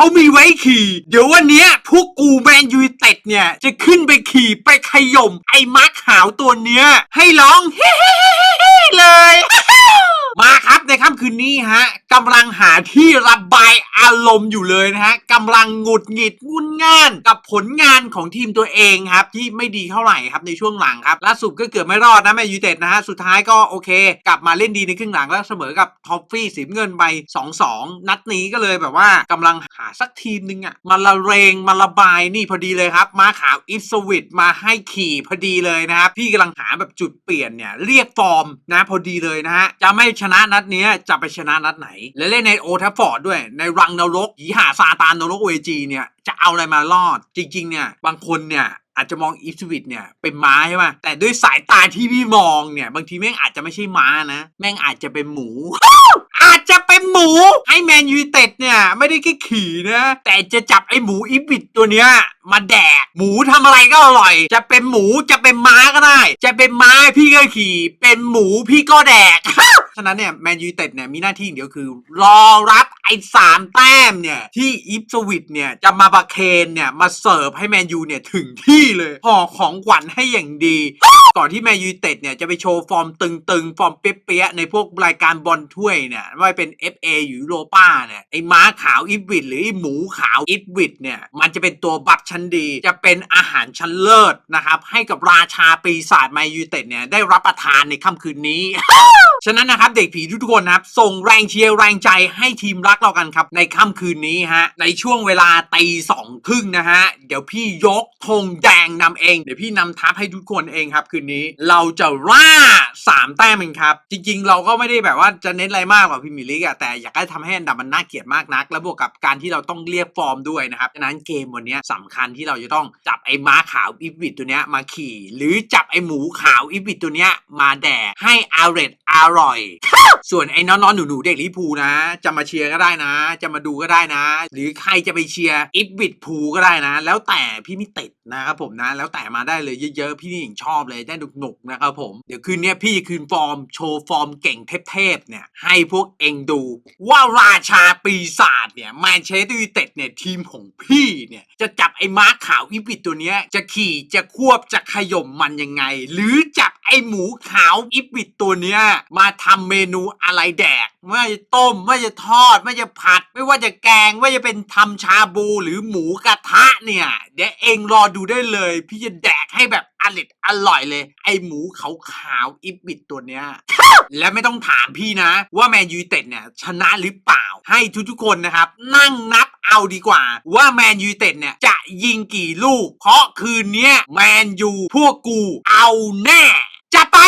เขามีไว้ขี่ เดี๋ยววันนี้พวกกูแมนยูเต็ดเนี่ย จะขึ้นไปขี่ไปขย่มไอ้มาร์คขาวตัวเนี้ย ให้ร้องเฮ้เลย มาครับในค่ำคืนนี้ฮะ กำลังหาที่ระบายอารมณ์อยู่เลยนะฮะกำลังหงุดหงิดงุนง่านกับผลงานของทีมตัวเองครับที่ไม่ดีเท่าไหร่ครับในช่วงหลังครับล่าสุดก็เกือบไม่รอดนะแมนยูเต็ดนะฮะสุดท้ายก็โอเค กลับมาเล่นดีในครึ่งหลังแล้วเสมอกับท็อฟฟี่สีเงินไป2-2 นัดนี้ก็เลยแบบว่ากำลังหาสักทีมนึงอะมาละเรงมาระบายนี่พอดีเลยครับ มาขาวอิสวิตมาให้ขี่พอดีเลยนะครับพี่กำลังหาแบบจุดเปลี่ยนเนี่ยเรียกฟอร์มนะพอดีเลยนะฮะจะไม่ชนะนัดนี้จะไปชนะนัดไหนและเล่นในโอทัฟฟอร์ดด้วย ในรังนรกหีหาซาตานนรกเวจีเนี่ยจะเอาอะไรมารอด จริงๆเนี่ยบางคนเนี่ย อาจจะมองอีฟสวิตเนี่ยเป็นม้าใช่ป่ะแต่ด้วยสายตาที่พี่มองเนี่ย บางทีแม่งอาจจะไม่ใช่ม้านะ แม่งอาจจะเป็นหมู อาจจะเป็นหมูให้แมนยูเต็ดเนี่ยไม่ได้แค่ขี่นะ แต่จะจับไอหมูอีบิดตัวเนี้ยมาแดก หมูทำอะไรก็อร่อย จะเป็นหมูจะเป็นม้าก็ได้ จะเป็นม้าพี่ก็ขี่ เป็นหมูพี่ก็แดก ฉะนั้นเนี่ยแมนยูเต็ดเนี่ยมีหน้าที่เดียวคือ รอรับ ไอ้สามแต้มเนี่ย ที่อิฟสวิตเนี่ยจะมาประเคนเนี่ย มาเสิร์ฟให้แมนยูเนี่ย ถึงที่เลยห่อของขวัญให้อย่างดีก่อนที่แมนยูเต็ดเนี่ยจะไปโชว์ฟอร์มตึงๆ ฟอร์มเปี้ยๆในพวกรายการบอลถ้วยเนี่ยไม่ว่าเป็น FA หรือยูโรป้าเนี่ยไอ้ม้าขาวอีฟวิดหรือไอ้หมูขาวอีฟวิดเนี่ยมันจะเป็นตัวบัฟชั้นดี จะเป็นอาหารชั้นเลิศนะครับให้กับราชาปีศาจแมนยูเต็ดเนี่ยได้รับประทานในค่ำคืนนี้ฉะนั้นนะครับเด็กผีทุกคนนะครับส่งแรงเชียร์แรงใจให้ทีมรักเรากันครับ ในค่ำคืนนี้ฮะในช่วงเวลาตีสองครึ่งนะฮะเดี๋ยวพี่ยกธงแดงนำเอง เดี๋ยวพี่นำทัพให้ทุกคนเองครับคืนนี้ เราจะล่าสามแต้มเองครับ จริง ๆ เราก็ไม่ได้แบบว่าจะเน้นอะไรมากกว่าพิมยร์ลีกอะแต่อยากให้ทำให้อันดับมันน่าเกลียดมากนัก แล้วบวกกับการที่เราต้องเรียกฟอร์มด้วยนะครับฉะนั้นเกมวันนี้สำคัญที่เราจะต้องจับไอ้ม้าขาวอีบิดตัวเนี้ยมาขี่ หรือจับไอ้หมูขาวอีบิดตัวเนี้ยมาแดกให้อร่อยอร่อย ส่วนไอ้น้องๆหนูๆเด็กลิพูนะ จะมาเชียร์ก็ได้นะ จะมาดูก็ได้นะ หรือใครจะไปเชียร์อิฟบิดพูก็ได้นะ แล้วแต่พี่ไม่ติดนะครับผมนะ แล้วแต่มาได้เลยเยอะๆ พี่นี่ยังชอบเลยได้หนุกๆนะครับผม เดี๋ยวคืนนี้พี่จะคืนฟอร์มโชว์ฟอร์มเก่งเทพๆเนี่ยให้พวกเองดูว่าราชาปีศาจเนี่ยแมนเชสเตอร์ยูไนเต็ดเนี่ยทีมของพี่เนี่ยจะจับไอ้ม้าขาวอีบิดตัวเนี้ยจะขี่จะควบจะขย่มมันยังไง หรือจับไอ้หมูขาวอีบิดตัวเนี้ยมาทำเมนูอะไรแดกไม่ว่าจะต้มไม่ว่าจะทอด ไม่ว่าจะผัด ไม่ว่าจะแกง ไม่ว่าจะเป็นทำชาบูหรือหมูกระทะเนี่ย เดี๋ยวเองรอดูได้เลย พี่จะแดกให้แบบอร่อยอร่อยเลย ไอหมูขาวขาวๆอีบิดตัวเนี้ยและไม่ต้องถามพี่นะ ว่าแมนยูเต็ดเนี่ยชนะหรือเปล่าให้ทุกๆคนนะครับ นั่งนับเอาดีกว่า ว่าแมนยูเต็ดเนี่ยจะยิงกี่ลูก เพราะคืนเนี้ยแมนยูพวกกูเอาแน่จะไป